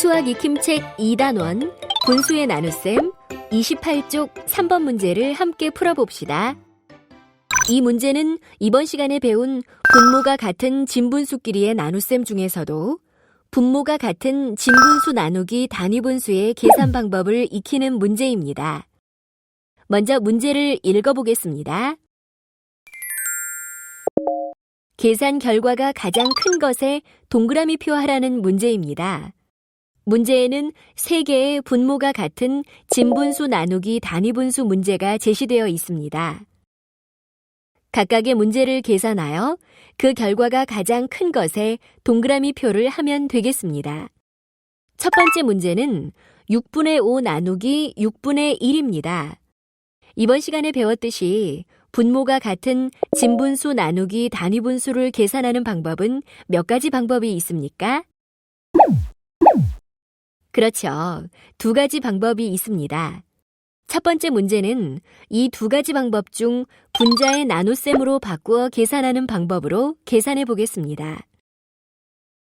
수학 익힘책 2단원 분수의 나눗셈 28쪽 3번 문제를 함께 풀어봅시다. 이 문제는 이번 시간에 배운 분모가 같은 진분수끼리의 나눗셈 중에서도 분모가 같은 진분수 나누기 단위분수의 계산 방법을 익히는 문제입니다. 먼저 문제를 읽어보겠습니다. 계산 결과가 가장 큰 것에 동그라미 표하라는 문제입니다. 문제에는 세 개의 분모가 같은 진분수 나누기 단위분수 문제가 제시되어 있습니다. 각각의 문제를 계산하여 그 결과가 가장 큰 것에 동그라미 표를 하면 되겠습니다. 첫 번째 문제는 6분의 5 나누기 6분의 1입니다. 이번 시간에 배웠듯이 분모가 같은 진분수 나누기 단위분수를 계산하는 방법은 몇 가지 방법이 있습니까? 그렇죠. 두 가지 방법이 있습니다. 첫 번째 문제는 이 두 가지 방법 중 분자의 나눗셈으로 바꾸어 계산하는 방법으로 계산해 보겠습니다.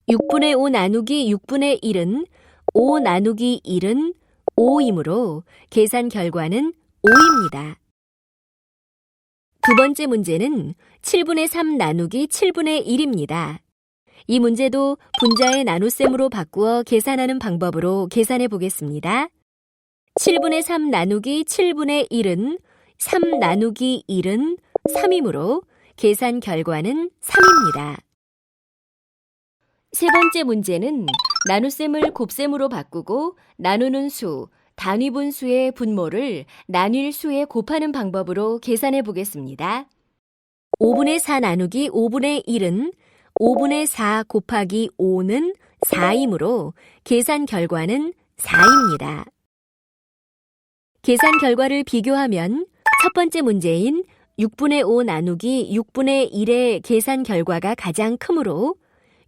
6분의 5 나누기 6분의 1은 5 나누기 1은 5이므로 계산 결과는 5입니다. 두 번째 문제는 7분의 3 나누기 7분의 1입니다. 이 문제도 분자의 나눗셈으로 바꾸어 계산하는 방법으로 계산해 보겠습니다. 7분의 3 나누기 7분의 1은 3 나누기 1은 3이므로 계산 결과는 3입니다. 세 번째 문제는 나눗셈을 곱셈으로 바꾸고 나누는 수, 단위분 수의 분모를 나뉠 수에 곱하는 방법으로 계산해 보겠습니다. 5분의 4 나누기 5분의 1은 5분의 4 곱하기 5는 4이므로 계산 결과는 4입니다. 계산 결과를 비교하면 첫 번째 문제인 6분의 5 나누기 6분의 1의 계산 결과가 가장 크므로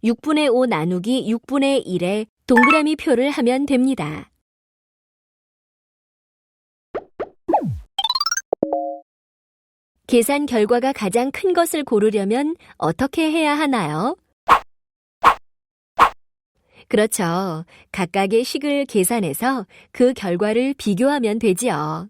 6분의 5 나누기 6분의 1에 동그라미 표를 하면 됩니다. 계산 결과가 가장 큰 것을 고르려면 어떻게 해야 하나요? 그렇죠. 각각의 식을 계산해서 그 결과를 비교하면 되지요.